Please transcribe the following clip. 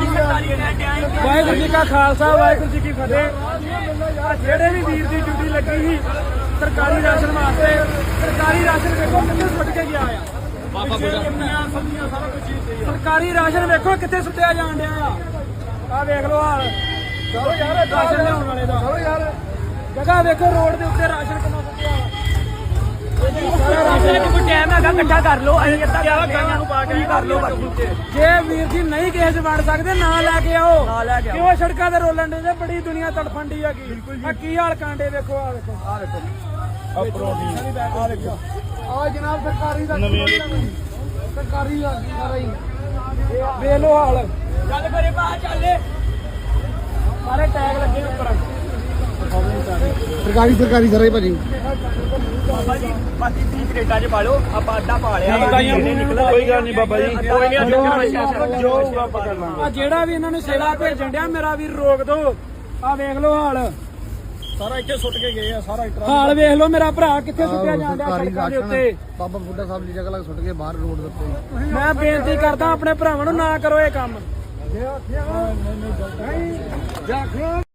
ਵਾਹਿਗੁਰੂ ਜੀ ਕਾ ਖਾਲਸਾ ਵਾਹਿਗੁਰੂ ਜੀ ਕੀ ਫਤਿਹ। ਜਿਹੜੇ ਵੀ ਵੀਰ ਦੀ ਡਿਊਟੀ ਲੱਗੀ ਸੀ ਸਰਕਾਰੀ ਰਾਸ਼ਨ ਵਾਸਤੇ ਸਰਕਾਰੀ ਰਾਸ਼ਨ ਵੇਖੋ ਕਿੱਥੇ ਸੁੱਟ ਕੇ ਗਿਆ ਆ। ਬਾਬਾ ਸਰਕਾਰੀ ਰਾਸ਼ਨ ਵੇਖੋ ਕਿੱਥੇ ਸੁੱਟਿਆ ਜਾਣ ਡਿਆ ਆ। ਆ ਵੇਖ ਲਓ ਹਾਲ ਚਲੋ ਯਾਰ ਰਾਸ਼ਨ ਲਿਆਉਣ ਵਾਲੇ ਦਾ। ਚਲੋ ਯਾਰ। ਜਗ੍ਹਾ ਵੇਖੋ ਰੋਡ ਦੇ ਉੱਤੇ ਰਾਸ਼ਨ ਇਕੱਠਾ ਕਰ ਲਓ ਅਸੀਂ ਅੱਧਾ ਕਿਆ ਗਾਈਆਂ ਨੂੰ ਪਾ ਕੇ ਕਰ ਲਓ ਬਾਕੀ। ਜੇ ਵੀਰ ਜੀ ਨਹੀਂ ਕਿਸੇ 'ਚ ਵੜ ਸਕਦੇ ਨਾ ਲੈ ਕੇ ਆਓ। ਨਾ ਲੈ ਕੇ ਆਓ। ਕਿਉਂ ਸੜਕਾਂ ਤੇ ਰੋਲਣ ਦੇ ਬੜੀ ਦੁਨੀਆ ਤੜਫਣ ਦੀ ਹੈਗੀ ਆ ਕੀ ਹਾਲ ਕਾਂਡੇ ਵੇਖੋ ਆ ਵੇਖੋ। ਆ ਵੇਖੋ। ਆ ਵੇਖੋ। ਆ ਜਨਾਬ ਸਰਕਾਰੀ ਦਾ ਸਰਕਾਰੀ ਦਾ ਸਾਰਾ ਹੀ ਵੇਖ ਲੋ ਹਾਲ। ਚੱਲ ਕਰੇ ਬਾਹਰ ਚੱਲੇ ਸਾਰੇ ਟੈਗ ਲੱਗੇ ਉੱਪਰ। ਸਰਕਾਰੀ ਸਰਕਾਰੀ ਸਾਰੇ ਭਾਜੀ। ਬਾਬਾ ਜੀ ਬਾਕੀ ਤੀ ਕ੍ਰੇਟਾ 'ਚ ਪਾ ਲਓ ਆਪਾਂ ਅੱਡਾ ਪਾ ਲਿਆ ਕੋਈ ਗੱਲ ਨਹੀਂ ਬਾਬਾ ਜੀ ਕੋਈ ਨਹੀਂ ਜੋ ਹੋਊਗਾ ਆਪਾਂ ਕਰ ਲਾਂਗੇ ਆ ਜਿਹੜਾ ਵੀ ਇਹਨਾਂ ਨੂੰ ਸੇਵਾ ਭੇਜਣ ਡਿਆ ਮੇਰਾ ਵੀ ਰੋਕ ਦੋ ਆ ਵੇਖ ਲੋ ਹਾਲ ਸਾਰਾ ਇੱਥੇ ਸੁੱਟ ਕੇ ਗਏ ਆ ਸਾਰਾ ਇੱਟਰਾਂ ਹਾਲ ਵੇਖ ਲੋ ਮੇਰਾ ਭਰਾ ਕਿੱਥੇ ਸੁੱਟਿਆ ਜਾਂਦਾ ਸੜਕਾਂ ਦੇ ਉੱਤੇ ਬਾਬਾ ਬੁੱਢਾ ਸਾਹਿਬ ਦੀ ਜਗ੍ਹਾ ਲਾ ਕੇ ਸੁੱਟ ਕੇ ਬਾਹਰ ਰੋਡ ਦੇ ਉੱਤੇ ਮੈਂ ਬੇਨਤੀ ਕਰਦਾ ਆਪਣੇ ਭਰਾਵਾਂ ਨੂੰ ਨਾ ਕਰੋ ਇਹ ਕੰਮ